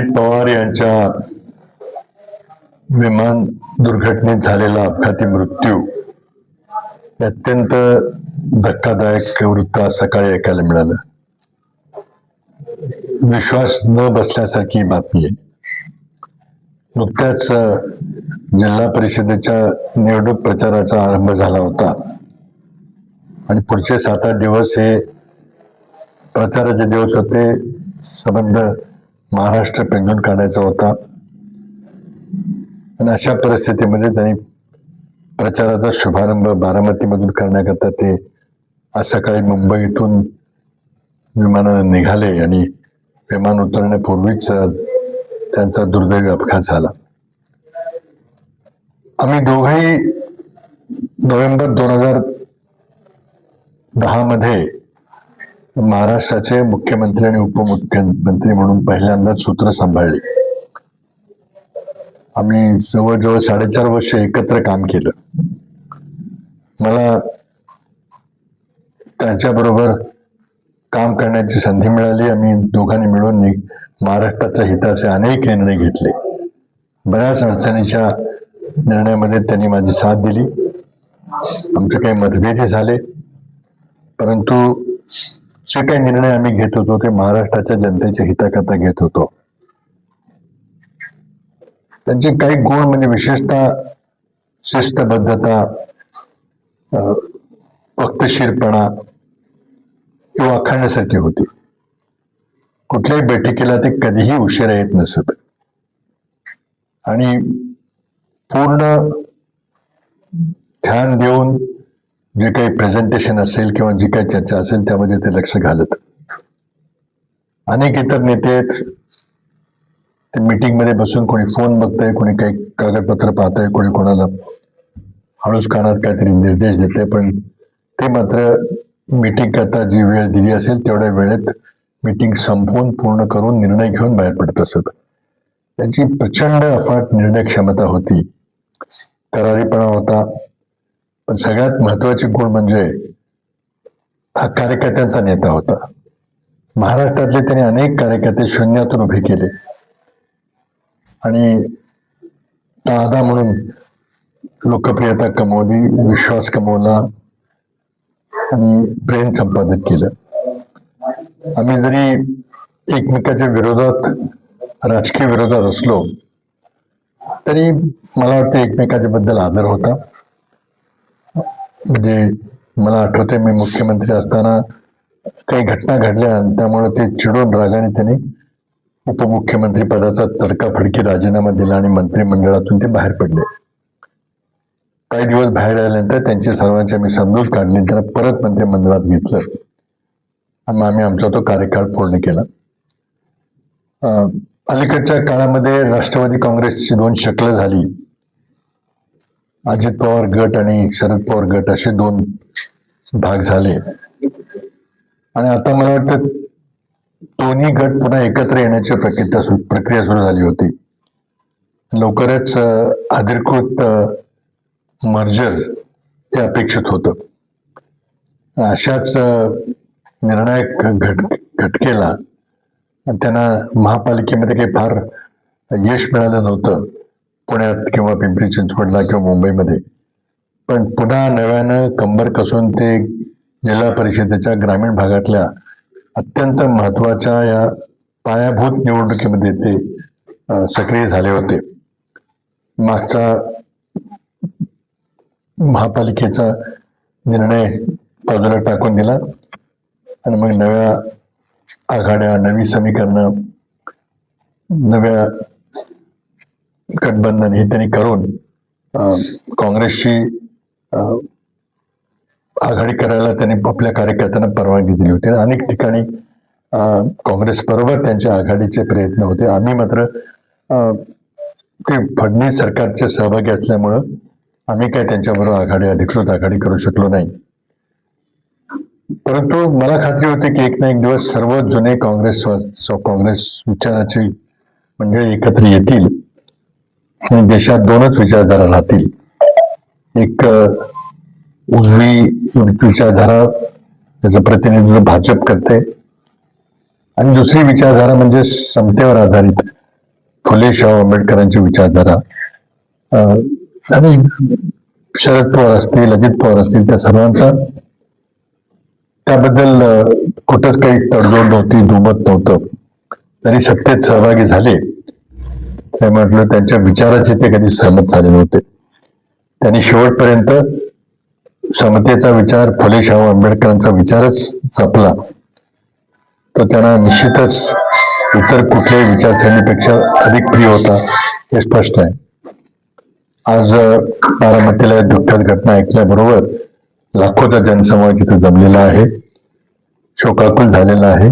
अजित पवार यांच्या विमान दुर्घटनेत झालेला अपघाती मृत्यू अत्यंत धक्कादायक वृत्त आज सकाळी ऐकायला मिळालं. विश्वास न बसल्यासारखी बातमी आहे. नुकत्याच जिल्हा परिषदेच्या निवडणूक प्रचाराचा आरंभ झाला होता. आणि पुढचे सात आठ दिवस हे प्रचाराचे दिवस होते. संबंध महाराष्ट्र पेंडून काढायचा होता. आणि अशा परिस्थितीमध्ये त्यांनी प्रचाराचा शुभारंभ बारामतीमधून करण्याकरता ते आज सकाळी मुंबईतून विमानाने निघाले आणि विमान उतरण्यापूर्वीच त्यांचा दुर्दैवी अपघात झाला. आम्ही दोघंही नोव्हेंबर दोन हजार दहा मध्ये महाराष्ट्राचे मुख्यमंत्री आणि उपमुख्यमंत्री म्हणून पहिल्यांदाच सूत्र सांभाळली. आम्ही जवळजवळ साडेचार वर्ष एकत्र काम केलं. मला त्यांच्याबरोबर काम करण्याची संधी मिळाली. आम्ही दोघांनी मिळून महाराष्ट्राच्या हिताचे अनेक निर्णय घेतले. बऱ्याच अडचणीच्या निर्णयामध्ये त्यांनी माझी साथ दिली. आमचे काही मतभेदही झाले. परंतु जे काही निर्णय आम्ही घेत होतो ते महाराष्ट्राच्या जनतेच्या हिताकरता घेत होतो. त्यांचे काही गुण म्हणजे विशेषतः शिस्तबद्धता वक्तशीरपणा किंवा अखंडसाठी होती. कुठल्याही बैठकीला ते कधीही उशिरा येत नसत. आणि पूर्ण ध्यान देऊन जे काही प्रेझेंटेशन असेल किंवा जी काही चर्चा असेल त्यामध्ये ते लक्ष घालत. अनेक इतर नेते आहेत. ते मीटिंगमध्ये बसून कोणी फोन बघतंय कोणी काही कागदपत्र पाहतंय कोणी कोणाला हळूच कानात काहीतरी निर्देश देते पण ते मात्र मीटिंग करता जी वेळ दिली असेल तेवढ्या वेळेत मीटिंग संपवून पूर्ण करून निर्णय घेऊन बाहेर पडत असत. त्यांची प्रचंड अफाट निर्णय क्षमता होती. करारीपणा होता. पण सगळ्यात महत्वाची गुण म्हणजे हा कार्यकर्त्यांचा नेता होता. महाराष्ट्रातले त्यांनी अनेक कार्यकर्ते शून्यातून उभे केले. आणि दादा म्हणून लोकप्रियता कमवली विश्वास कमवला आणि प्रेम संपादित केलं. आम्ही जरी एकमेकाच्या विरोधात राजकीय विरोधात असलो तरी मला वाटतं एकमेकाच्या बद्दल आदर होता. म्हणजे मला आठवते मी मुख्यमंत्री असताना काही घटना घडल्या आणि त्यामुळे ते चिडून रागाने त्यांनी उपमुख्यमंत्री पदाचा तडकाफडकी राजीनामा दिला आणि मंत्रिमंडळातून ते बाहेर पडले. काही दिवस बाहेर आल्यानंतर त्यांची सर्वांची आम्ही समजूत काढली आणि त्यांना परत मंत्रिमंडळात घेतलं. आणि आम्ही आमचा तो कार्यकाळ पूर्ण केला. अलीकडच्या काळामध्ये राष्ट्रवादी काँग्रेसची दोन शक्ल झाली. अजित पवार गट आणि शरद पवार गट असे दोन भाग झाले. आणि आता मला वाटतं दोन्ही गट पुन्हा एकत्र येण्याची प्रक्रिया प्रक्रिया सुरू झाली होती. लवकरच अधिकृत मर्जर हे अपेक्षित होतं. अशाच निर्णायक घट घटकेला त्यांना महापालिकेमध्ये काही फार यश मिळालं नव्हतं. पुण्यात किंवा पिंपरी चिंचवडला किंवा मुंबईमध्ये. पण पुन्हा नव्यानं कंबर कसून ते जिल्हा परिषदेच्या ग्रामीण भागातल्या अत्यंत महत्त्वाच्या या पायाभूत निवडणुकीमध्ये ते सक्रिय झाले होते. मागचा महापालिकेचा निर्णय बाजूला टाकून दिला. आणि मग नव्या आघाड्या नवी समीकरणं नव्या गठबंधन हे त्यांनी करून काँग्रेसची आघाडी करायला त्यांनी आपल्या कार्यकर्त्यांना परवानगी दिली होती. अनेक ठिकाणी काँग्रेस बरोबर त्यांच्या आघाडीचे प्रयत्न होते. आम्ही मात्र ते फडणवीस सरकारचे सहभागी असल्यामुळं आम्ही काय त्यांच्याबरोबर आघाडी अधिकृत आघाडी करू शकलो नाही. परंतु मला खात्री होती की एक ना एक दिवस सर्व जुने काँग्रेस काँग्रेस विचाराची मंडळी एकत्र येतील. आणि देशात दोनच विचारधारा राहतील. एक उजवी विचारधारा त्याचं प्रतिनिधित्व भाजप करते. आणि दुसरी विचारधारा म्हणजे समतेवर आधारित फुले शाहू आंबेडकरांची विचारधारा. अं, आणि शरद पवार असतील अजित पवार असतील त्या सर्वांचा. त्याबद्दल कुठंच काही तडजोड नव्हती दुमत नव्हतं. तरी सत्तेत सहभागी झाले. काय म्हटलं त्यांच्या विचाराचे ते कधी सहमत झाले नव्हते. त्यांनी शेवटपर्यंत समतेचा विचार फुले शाहू आंबेडकरांचा विचारच जपला. तो त्यांना निश्चितच इतर कुठल्याही विचारसरणीपेक्षा अधिक प्रिय होता हे स्पष्ट आहे. आज बारामतीला दुःखद घटना ऐकल्याबरोबर लाखोचा जनसमाज इथे जमलेला आहे. शोकाकुल झालेला आहे.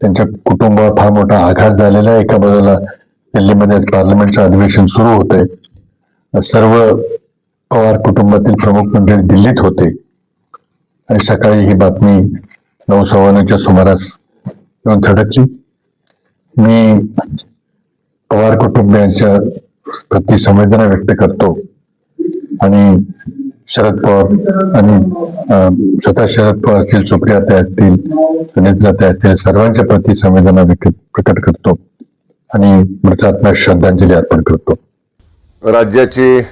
त्यांच्या कुटुंबावर फार मोठा आघात झालेला आहे. एका बाजूला दिल्लीमध्ये आज पार्लमेंटचं अधिवेशन सुरू होत आहे सर्व पवार कुटुंबातील प्रमुख मंडळी दिल्लीत होते. आणि सकाळी ही बातमी नऊ सव्वाण्णवच्या सुमारास येऊन थडकली. मी पवार कुटुंबियांच्या प्रति संवेदना व्यक्त करतो. आणि शरद पवार आणि स्वतः शरद पवार असतील सुप्रिया त्या असतील सुनेत्रा त्या असतील सर्वांच्या प्रति संवेदना प्रकट करतो. आणि मृतात्मा श्रद्धांजली अर्पण करतो. राज्याचे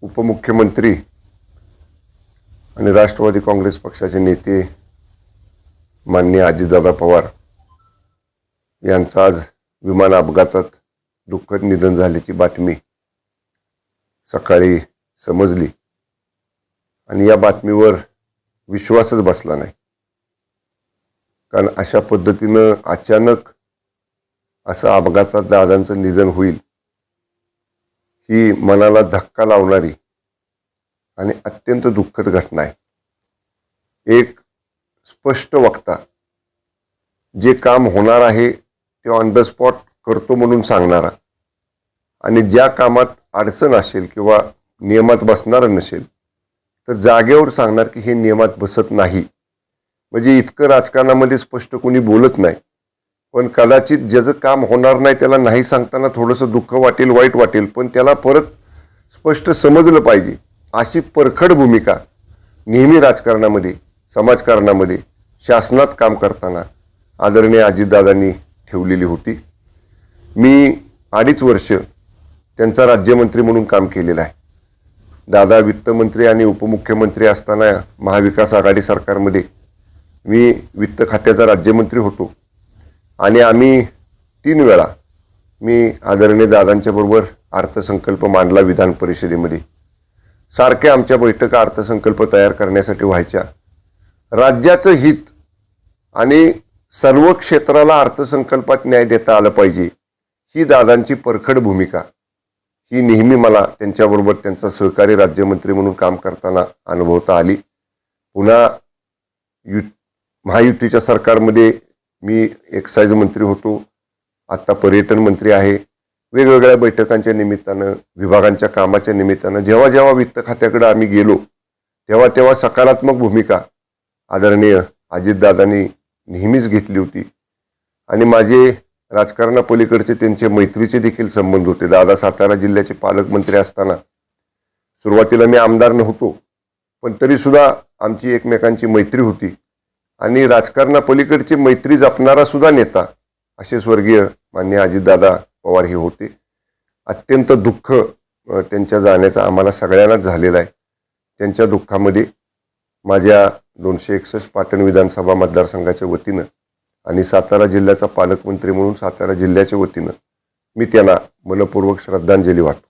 उपमुख्यमंत्री आणि राष्ट्रवादी काँग्रेस पक्षाचे नेते माननीय अजितदादा पवार यांचं आज विमान अपघातात दुःखद निधन झाल्याची बातमी सकाळी समजली. आणि या बातमीवर विश्वासच बसला नाही. कारण अशा पद्धतीनं अचानक असं अपघातात दादांचं निधन होईल ही मनाला धक्का लावणारी आणि अत्यंत दुःखद घटना आहे. एक स्पष्ट वक्ता जे काम होणार आहे ते ऑन द स्पॉट करतो म्हणून सांगणारा आणि ज्या कामात अडचण असेल किंवा नियमात बसणारं नसेल तर जागेवर सांगणार की हे नियमात बसत नाही. म्हणजे इतकं राजकारणामध्ये स्पष्ट कोणी बोलत नाही. पण कदाचित ज्याचं काम होणार नाही त्याला नाही सांगताना थोडंसं दुःख वाटेल वाईट वाटेल पण त्याला परत स्पष्ट समजलं पाहिजे. अशी परखड भूमिका नेहमी राजकारणामध्ये समाजकारणामध्ये शासनात काम करताना आदरणीय अजितदादांनी ठेवलेली होती. मी अडीच वर्ष त्यांचा राज्यमंत्री म्हणून काम केलेलं आहे. दादा वित्तमंत्री आणि उपमुख्यमंत्री असताना महाविकास आघाडी सरकारमध्ये मी वित्त खात्याचा राज्यमंत्री होतो. आणि आम्ही तीन वेळा मी आदरणीय दादांच्या बरोबर अर्थसंकल्प मांडला विधान परिषदेमध्ये. सारखे आमच्या बैठका अर्थसंकल्प तयार करण्यासाठी व्हायच्या. राज्याचं हित आणि सर्व क्षेत्राला अर्थसंकल्पात न्याय देता आलं पाहिजे ही दादांची परखड भूमिका. ही नेहमी मला त्यांच्याबरोबर त्यांचा सहकारी राज्यमंत्री म्हणून काम करताना अनुभवता आली. पुन्हा यु महायुतीच्या सरकारमध्ये मी एक्साईज मंत्री होतो. आत्ता पर्यटन मंत्री आहे. वेगवेगळ्या बैठकांच्या निमित्तानं विभागांच्या कामाच्या निमित्तानं जेव्हा जेव्हा वित्त खात्याकडे आम्ही गेलो तेव्हा तेव्हा सकारात्मक भूमिका आदरणीय अजितदादांनी नेहमीच घेतली होती. आणि माझे राजकारणापलीकडचे त्यांचे मैत्रीचे देखील संबंध होते. दादा सातारा जिल्ह्याचे पालकमंत्री असताना सुरुवातीला मी आमदार नव्हतो. पण तरीसुद्धा आमची एकमेकांची मैत्री होती. आणि राजकारणापलीकडची मैत्री जपणारा सुद्धा नेता असे स्वर्गीय मान्य अजितदादा पवार हे होते. अत्यंत दुःख त्यांच्या जाण्याचा आम्हाला सगळ्यांनाच झालेला आहे. त्यांच्या दुःखामध्ये माझ्या दोनशे एकसष्ट पाटण विधानसभा मतदारसंघाच्या वतीनं आणि सातारा जिल्ह्याचा पालकमंत्री म्हणून सातारा जिल्ह्याच्या वतीनं मी त्यांना मनपूर्वक श्रद्धांजली वाटतो